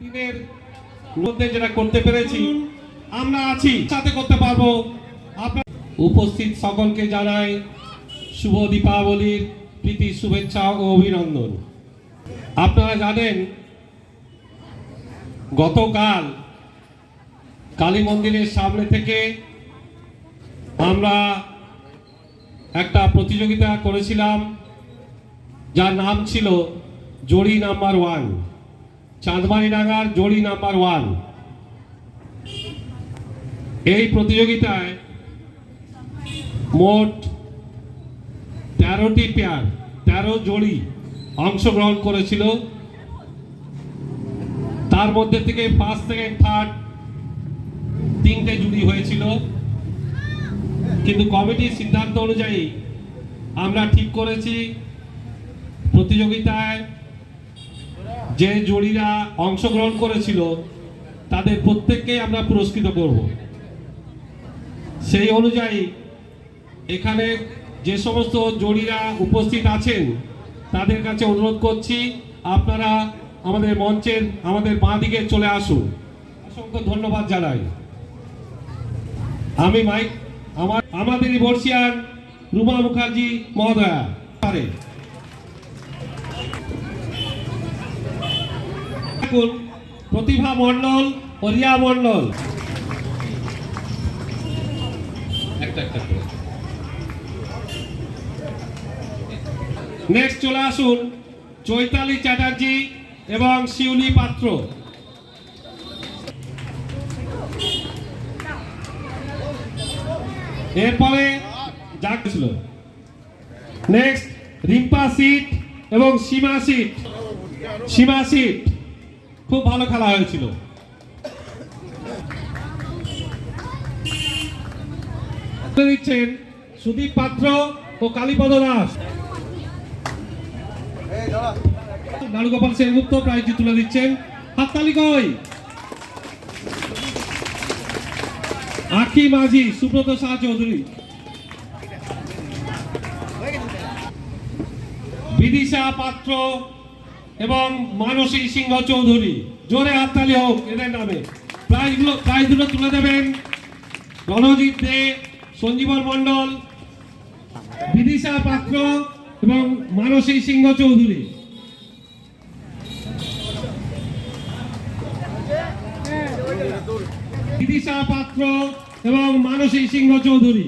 দিনের মধ্যে যেটা করতে পেরেছি, আমরা আছি, সাথে করতে পারব। উপস্থিত সকলকে জানাই শুভ দীপাবলির প্রীতি, শুভেচ্ছা ও অভিনন্দন। আপনারা জানেন, গতকাল কালী মন্দিরের সামনে থেকে আমরা একটা প্রতিযোগিতা করেছিলাম, যার নাম ছিল জড়ি নাম্বার ওয়ান। চাঁদমারিডাঙ্গার জড়ি নাম্বার ওয়ান। এই প্রতিযোগিতায় মোট তেরোটি পেয়ার, তেরো জড়ি অংশগ্রহণ করেছিল। তার মধ্যে থেকে ফার্স্ট সেকেন্ড থার্ড তিনটে জুড়ি হয়েছিল। কিন্তু কমিটির সিদ্ধান্ত অনুযায়ী আমরা ঠিক করেছি, প্রতিযোগিতায় যে জুরিরা অংশগ্রহণ করেছিল, তাদের প্রত্যেককেই আমরা পুরস্কৃত করব। সেই অনুযায়ী এখানে যে সমস্ত জড়িরা উপস্থিত আছেন, তাদের কাছে অনুরোধ করছি, আপনারা আমাদের মঞ্চের, আমাদের বাঁ দিকে চলে আসুন। অসংখ্য ধন্যবাদ জানাই। আমি মাইক, আমার, আমাদেরই বর্ষিয়ান রুমা মুখার্জি মহোদয়া। পারে দেখুন, প্রতিভা মণ্ডল ও একটা নেক্সট চলে আসুন, চৈতালি চ্যাটার্জি এবং শিউলি পাত্র। এরপরে যা ছিল। নেক্সট রিম্পা সিট এবং সীমা সিট। সীমা সিট। খুব ভালো খেলা হয়েছিল। দিচ্ছেন সুদীপ পাত্র ও কালীপদ দাস। নারুগোপাল সেনগুপ্ত প্রাইজটি তুলে দিচ্ছেন। হাততালি কই? আখি মাঝি সুব্রত শাহ চৌধুরী। বিদিশা পাত্র এবং মানসী সিংহ চৌধুরী। জোরে হাততালি হোক, এদের নামে। প্রাইজগুলো প্রাইজগুলো তুলে দেবেন রণজিৎ দে, সঞ্জীবন মণ্ডল, বিদিশা পাত্র এবং মানসী সিংহ চৌধুরী। বিদিশা পাত্র এবং মানসী সিংহ চৌধুরী।